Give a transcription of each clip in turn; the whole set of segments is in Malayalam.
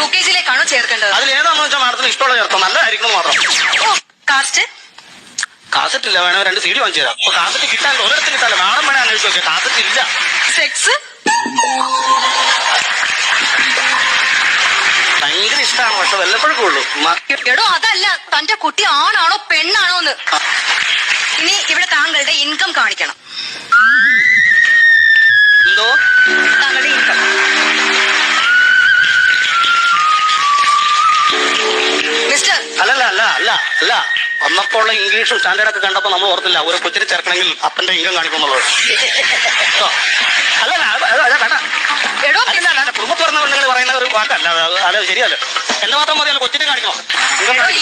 യു കെ ജിയിലേക്കാണോ ചേർക്കേണ്ടത്? അതിൽ ഏതാണെന്ന് വെച്ചാൽ മാഡത്തിന് ഇഷ്ടമുള്ള ചേർത്തോ? നല്ലതായിരിക്കണം മാത്രം. കാസ്റ്റ്? കാസറ്റ് ഇല്ല വേണോ രണ്ട് സീഡി വാങ്ങിച്ചു തരാം. അപ്പൊ കാസറ്റ് കിട്ടാൻ ഒരിടത്ത് കിട്ടാൻ മാഡം വേണേ അന്വേഷിച്ചു നോക്കിയാൽ കാസറ്റ് ഇല്ല. സെക്സ്? ഭയങ്കര ഇഷ്ടമാണ് പക്ഷെ വല്ലപ്പോഴൊക്കെ ഉള്ളൂ. എടോ അതല്ല തന്റെ കുട്ടി ആണാണോ പെണ്ണാണോ എന്ന്. ഇനി ഇവിടെ താങ്കളുടെ ഇൻകം കാണിക്കണം. എന്തോ? താങ്കളുടെ ഇൻകം അല്ല വന്നപ്പോ ഉള്ള ഇംഗ്ലീഷും സ്റ്റാൻഡേർഡ് ഒക്കെ കണ്ടപ്പോ നമ്മൾ ഓർത്തില്ല ഒരു കൊച്ചിനെ ചേർക്കണമെങ്കിൽ അപ്പന്റെ ഇംഗം കാണിക്കുന്നുള്ളത് വേണ്ട. അല്ല അല്ല കുടുംബത്ത് പറഞ്ഞ പെണ്ണുങ്ങൾ പറയുന്ന ഒരു വാക്കല്ല അല്ല അത് ശരിയല്ല. എന്നെ മാത്രം മതിയല്ലോ കൊച്ചിനെ കാണിക്കണം?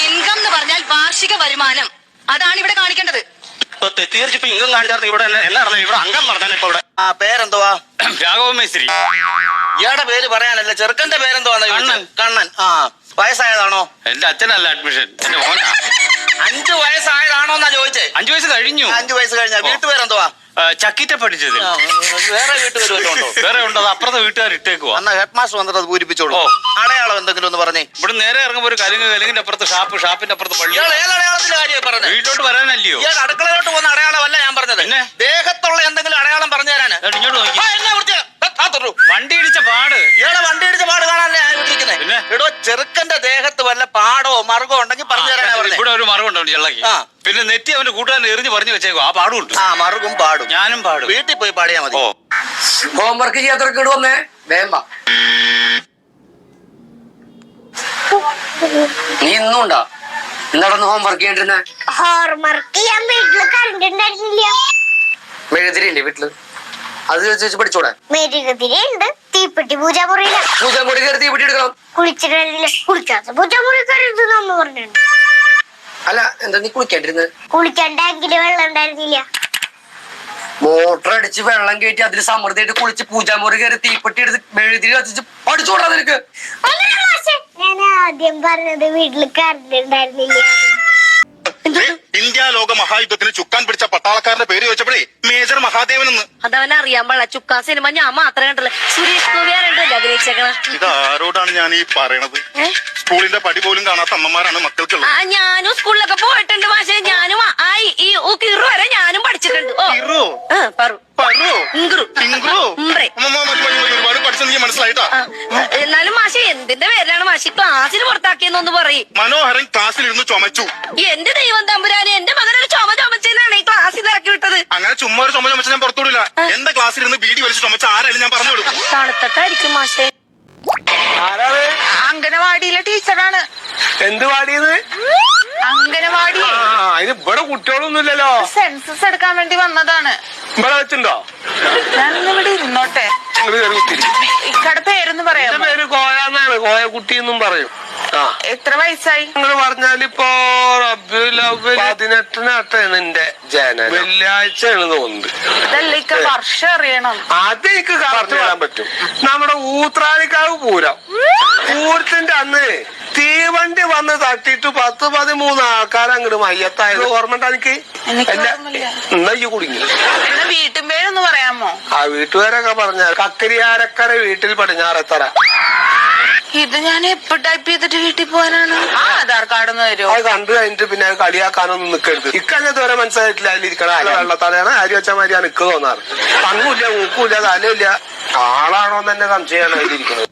ഇൻകം എന്ന് പറഞ്ഞാൽ വാർഷിക വരുമാനം. അതാണ് ഇവിടെ കാണിക്കേണ്ടത്. കാണിച്ചാൽ ഇവിടെ എന്നെ ഇവിടെ അംഗം നടത്താൻ ഇപ്പൊ ഇവിടെ. ആ പേരെന്തുവാ? രാഘവ മേശ്രി ഇയാടെ പേര് പറയാനല്ല ചെറുക്കന്റെ പേരെന്തുവാ കണ്ണൻ. കണ്ണൻ. ആ വയസ്സായതാണോ? എന്റെ അച്ഛനല്ല അഡ്മിഷൻ എന്റെ മോനാ. അഞ്ചു വയസ്സായതാണോ എന്നാ ചോദിച്ചേ? അഞ്ചു വയസ്സ് കഴിഞ്ഞു. അഞ്ചു വയസ്സ് കഴിഞ്ഞ. വീട്ടുപേരെന്തുവാ? ചക്കിറ്റ പഠിച്ചത് വേറെ വീട്ടുപേര് വേറെ ഉണ്ടോ വേറെ ഉണ്ടോ? അത് അപ്പുറത്തെ വീട്ടുകാർ ഇട്ടേക്കുവാ. അന്ന് ഹെഡ് മാസ്റ്റർ വന്നിട്ട് അത് പൂരിപ്പിച്ചോളൂ. അടയാളം എന്തെങ്കിലും ഒന്ന് പറഞ്ഞേ. ഇവിടെ നേരെ ഇറങ്ങുമ്പോൾ ഒരു കലുങ്ങ് കലുങ്ങിന്റെ അപ്പുറത്ത് ഷാപ്പ് ഷാപ്പിന്റെ അപ്പുറത്ത് പള്ളി. പറഞ്ഞത് വീട്ടിലോട്ട് വരാനല്ലയോ? അടുക്കളയിലോട്ട് പോകുന്ന അടയാളമല്ല ഞാൻ പറഞ്ഞത്. ദേഹത്തുള്ള എന്തെങ്കിലും അടയാളം പറഞ്ഞു തരാന് ദാ ഇങ്ങോട്ട് നോക്കി. ആ, വണ്ടി ഇടിച്ച പാട്. ഇയാളെ വണ്ടി ഇടിച്ച പാട് കാണാനല്ലേ ഞാൻ വിളിക്കുന്നത് പിന്നെ? എടോ ചെറുക്കന്റെ ദേഹത്ത് വല്ല പാടോ മറുകോ ഉണ്ടെങ്കിൽ പറഞ്ഞു തരാനാ പറഞ്ഞത് ഇവിടെ ഒരു മറവുണ്ട് ചെള്ളക്ക് ആ. പിന്നെ നെറ്റി അവന്റെ കൂട്ടുകാരൻ എറിഞ്ഞ് പറഞ്ഞു വെച്ചേക്കോ ആ പാടും ഉണ്ട് ആ മറുകും പാടും. ഞാനും പാടും. വീട്ടിൽ പോയി പാടിയാ മതി. ഓ. ഹോംവർക്ക് ചെയ്യാത്തവർക്ക് ഇങ്ങോട്ട് വന്നേ. വേമ്പ നീ ഇന്നും ഉണ്ടാ? ഹോംവർക്ക് ചെയ്യണ്ടിരുന്നേ? ഹോംവർക്ക് ചെയ്യാൻ വീട്ടിൽ കറണ്ട് ഉണ്ടായിരുന്നില്ല. മെഴുതിരില്ലേ വീട്ടിൽ? അത് വെച്ച് പഠിച്ചോടെ മെരുകുതിരി ഉണ്ട് തീപ്പെട്ടി പൂജാമുറിയില്ല പൂജാമുറി കയറി തീ എടുക്കണം. കുളിച്ചിട്ടില്ല കുളിക്കാത്ത പൂജാമുറി കരുത് നമ്മ പറഞ്ഞിട്ടുണ്ട്. അല്ല എന്താ നീ കുളിക്കാണ്ടിരുന്നത് കുളിക്കാൻ ടാങ്കിൽ വെള്ളം ഉണ്ടായിരുന്നില്ല. മോട്ടർ അടിച്ച് വെള്ളം കയറ്റി അതിൽ സമൃദ്ധിയായിട്ട് കുളിച്ച് പൂജാമുറി കയറി തീപ്പെട്ടി എടുത്ത് മെഴുതിരി കത്തിച്ച് പഠിച്ചോടാ നിനക്ക്. ഞാൻ ആദ്യം പറഞ്ഞത് വീട്ടിൽ കറണ്ട് ഉണ്ടായിരുന്നില്ല. ഇന്ത്യ ലോക മഹായുദ്ധത്തിന് ചുക്കാൻ പിടിച്ച പട്ടാളക്കാരന്റെ പേര് ചോദിച്ചപ്പോഴേ മേജർ മഹാദേവൻ എന്ന്. അതവനെ അറിയാൻ പാടില്ല. ചുക്കാ സിനിമ ഞാൻ മാത്രമേ കണ്ടുള്ളൂ സുരേഷ് ഗോപി ആരണ്ടല്ലേ അഭിനയിച്ചേക്കണ. ഇത് ആരോടാണ് ഞാൻ ഈ പറയണത്? സ്കൂളിന്റെ പടി പോലും കാണാത്ത അമ്മമാരാണ് മക്കൾക്കുള്ളത്. ആ ഞാനും സ്കൂളിലൊക്കെ പോയിട്ടുണ്ട് പക്ഷേ ഞാനും ആ, ഈ- ഈ ഊ കിറു വരെ ഞാനും പഠിച്ചിട്ടുണ്ട്. ഓ. ഇറോ ആ, പറു. പറോ? ഇങ്ക്രു. ഇങ്ക്രോ? ഉംബ്രെ. അമ്മമ്മ, മതി, മതി, മതി, ഒരുപാട് പഠിച്ചെന്ന് മനസ്സിലായിട്ടാ? ആ, എന്നാലും മാഷി എന്തിന്റെ പേരിലാണ് മാഷി ക്ലാസ്സിൽ പുറത്താക്കിയെന്നൊന്ന് പറയും. മനോഹരൻ ക്ലാസ്സിലിരുന്ന് ചുമച്ചു. എന്റെ ദൈവം തമ്പുരാനെ എന്റെ മകനൊരു ചുമ ചുമച്ചതിനാണ് ഈ ക്ലാസ്സിൽ ഇറക്കി വിട്ടത്. അങ്ങനെ ചുമ്മാ ഒരു ചുമ ഞാൻ ഞാൻ പുറത്തുവിടില്ല. എന്റെ ക്ലാസ്സിൽ ഇരുന്ന് ബീഡി വലിച്ച് ചുമച്ച ആരായാലും ഞാൻ പറഞ്ഞു കൊടുക്കും തണുത്തിട്ടായിരിക്കും മാഷേ. ആരാണ്? അംഗനവാടിയിലെ ടീച്ചറാണ്. എന്ത് വാടിയത്? അംഗനവാടി. ആ അതിന് ഇവിടെ കുട്ടികളൊന്നുമില്ലല്ലോ. സെൻസസ് എടുക്കാൻ വേണ്ടി വന്നതാണ്. ഇവിടെ വെച്ചിണ്ടോ ഞാനിവിടെ ഇവിടെ ഇരുന്നോട്ടെ. ഇക്കടെ പേരൊന്ന് എന്റെ പേര് പേര് കോയ കുട്ടി എന്നും പറയും. എത്ര വയസ്സായി? നിങ്ങൾ പറഞ്ഞാലിപ്പോ പതിനെട്ടിനാട്ടാണ് എന്റെ ജനനം. വെള്ളിയാഴ്ചയാണ് തോന്നുന്നത്. അതല്ല ഇക്ക വർഷം അറിയണം. അത് എനിക്ക് പറഞ്ഞു പറ്റും. നമ്മുടെ ഊത്രാലിക്കാവ് പൂരം. പൂരത്തിന്റെ അന്ന് തീവണ്ടി വന്ന് തട്ടിട്ട് പത്ത് പതിമൂന്ന് ആൾക്കാർ അങ്ങോട്ട് മയ്യത്തായത് ഓർമ്മ ഉണ്ടോ എനിക്ക്. എന്നാ ഈ കുടുങ്ങി. വീട്ടുപേരൊന്ന് പറയാമോ? ആ വീട്ടുകാരൊക്കെ പറഞ്ഞ കക്കരിയാരക്കര വീട്ടിൽ പടിഞ്ഞാറെത്തറ. ഇത് ഞാൻ എപ്പോ ടൈപ്പ് ചെയ്തിട്ട് വീട്ടിൽ പോകാനാണ്? ആ ആധാർ കാർഡ് ഒന്ന് തരുമോ അത് കണ്ടു കഴിഞ്ഞിട്ട് പിന്നെ അത് കളിയാക്കാനൊന്നും നിക്കരുത്. ഇക്കഴിഞ്ഞത് വരെ മനസ്സിലായിട്ടില്ല. അതിലിരിക്കണ അല്ല വെള്ളത്താലാണ് ആര് വെച്ചാൽ മാതിരിയാണ് നിക്ക് തോന്നാറ്. കണ്ണുമില്ല മൂക്കുമില്ല തലയില്ല ആളാണോ എന്ന് തന്നെ സംശയമാണ് അതിലിരിക്കുന്നത്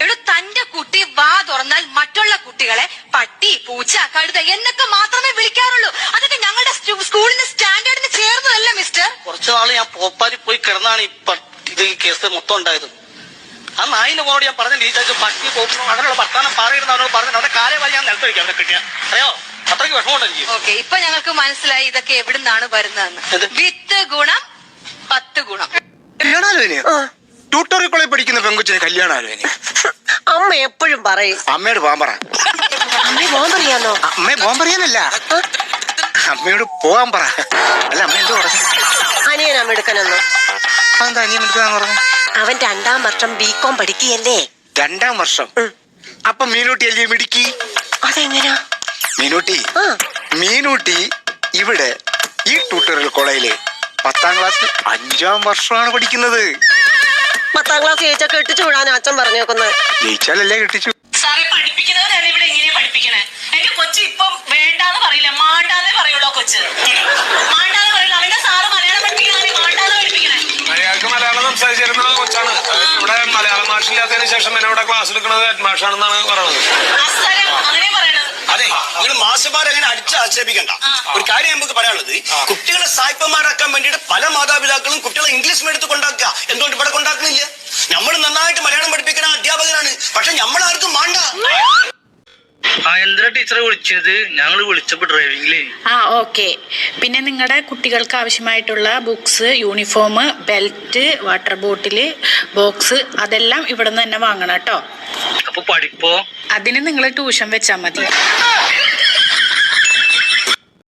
എടോ തന്റെ കുട്ടി വാ തുറന്നാൽ മറ്റുള്ള കുട്ടികളെ പട്ടി പൂച്ച കഴുത എന്നൊക്കെ മാത്രമേ വിളിക്കാറുള്ളൂ. അതൊക്കെ ഞങ്ങളുടെ സ്റ്റു- സ്കൂളിന്റെ സ്റ്റാൻഡേർഡിന് ചേർന്നതല്ല മിസ്റ്റർ കുറച്ചു നാൾ ഞാൻ പോപ്പാരി പോയി കിടന്നാണ് ഈ പ- ഇത് ഈ കേസ് മൊത്തം ഉണ്ടായത്. ആ നായിന്റെ പോലോട് ഞാൻ പറഞ്ഞു ടീച്ചർക്ക് പട്ടി പോകുന്നു അങ്ങനെയുള്ള വർത്താനം പറയരുത് അവരോട് പറഞ്ഞു അവരുടെ കാലേ വരെ ഞാൻ നിലത്ത് വയ്ക്കാം അവനെ കിട്ടിയ. അറിയോ? അത്രയ്ക്ക് വിഷമമുണ്ട് എനിക്ക്? ഓക്കെ ഇപ്പൊ ഞങ്ങൾക്ക് മനസ്സിലായി ഇതൊക്കെ എവിടെ നിന്നാണ് വരുന്നതെന്ന് വിത്ത് ഗുണം പത്ത് ഗുണം. ട്യൂട്ടോറിയൽ കോളേജ് പഠിക്കുന്ന പെങ്കൊച്ചിന് ഇനി അമ്മ എപ്പോഴും പറയും. അമ്മയോട് പോകാൻ പറ. അമ്മ പോകാൻ പറയാന്നോ അമ്മയെ പോകാൻ പറയാനല്ല. അമ്മയോട് പോകാൻ പറ. അല്ല അമ്മ എന്തോ അമ്മ എടുക്കാനെന്നോ അതെന്താ അനിയൻ എടുക്കാന്ന് പറഞ്ഞു? അവൻ രണ്ടാം വർഷം ബികോം പഠിക്കുകയല്ലേ? രണ്ടാം വർഷം? അപ്പൊ മീനൂട്ടി അല്ലേ മിടുക്കി? അതെങ്ങനാ? മീനൂട്ടി? ആ. മീനൂട്ടി ഇവിടെ ഈ ട്യൂട്ടോറിയൽ കോളേജിൽ പത്താം ക്ലാസ് അഞ്ചാം വർഷമാണ് പഠിക്കുന്നത്. പത്താം ക്ലാസ് ജയിച്ചാ കെട്ടിച്ചു വിടാൻ അച്ഛൻ പറഞ്ഞേക്കുന്നത് ജയിച്ചാലല്ലേ കെട്ടിച്ചു? സാറെ പഠിപ്പിക്കുന്നവരാണ് ഇവിടെ ഇങ്ങനെ പഠിപ്പിക്കണേ. എന്റെ കൊച്ചു ഇപ്പം വേണ്ടാന്ന് പറയില്ല. മാണ്ടാന്നേ പറയുള്ളൂ ആ കൊച്ച്. മാണ്ടാന്ന് പറയില്ല അവന്റെ സാറ് മലയാളം പഠിപ്പിക്കണേ മാണ്ടാന്ന് പഠിപ്പിക്കണേ അയാൾക്ക് മലയാളം സംസാരിച്ചിരുന്ന കൊച്ചാണ് ഇവിടെ മലയാളം ശേഷം എന്നെ ഇവിടെ ക്ലാസ് എടുക്കുന്നത് ഹെഡ് മാഷാണെന്നാണ് പറയുന്നത്. അതെ നിങ്ങൾ മാഷന്മാരെ അങ്ങനെ അടിച്ച് ആക്ഷേപിക്കണ്ട ഒരു കാര്യം നമുക്ക് പറയാനുള്ളത് കുട്ടികളെ സായിപ്പന്മാരാക്കാൻ വേണ്ടിയിട്ട് പല മാതാപിതാക്കളും കുട്ടികളെ ഇംഗ്ലീഷ് മീഡിയത്തിൽ കൊണ്ടാക്കുക. എന്തുകൊണ്ട് ഇവിടെ കൊണ്ടാക്കുന്നില്ല? നമ്മൾ നന്നായിട്ട് മലയാളം പഠിപ്പിക്കുന്ന അധ്യാപകരാണ് പക്ഷെ എന്തിനാ ടീച്ചറെ വിളിച്ചത് ഞങ്ങൾ വിളിച്ചപ്പോ ഡ്രൈവിംഗിൽ ആ ഓക്കെ പിന്നെ നിങ്ങളുടെ കുട്ടികൾക്ക് ആവശ്യമായിട്ടുള്ള books uniform belt water bottle box അതെല്ലാം ഇവിടെ നിന്ന് തന്നെ വാങ്ങണം കേട്ടോ. അപ്പൊ പഠിപ്പോ? അതിന് നിങ്ങൾ ട്യൂഷൻ വെച്ചാ മതി.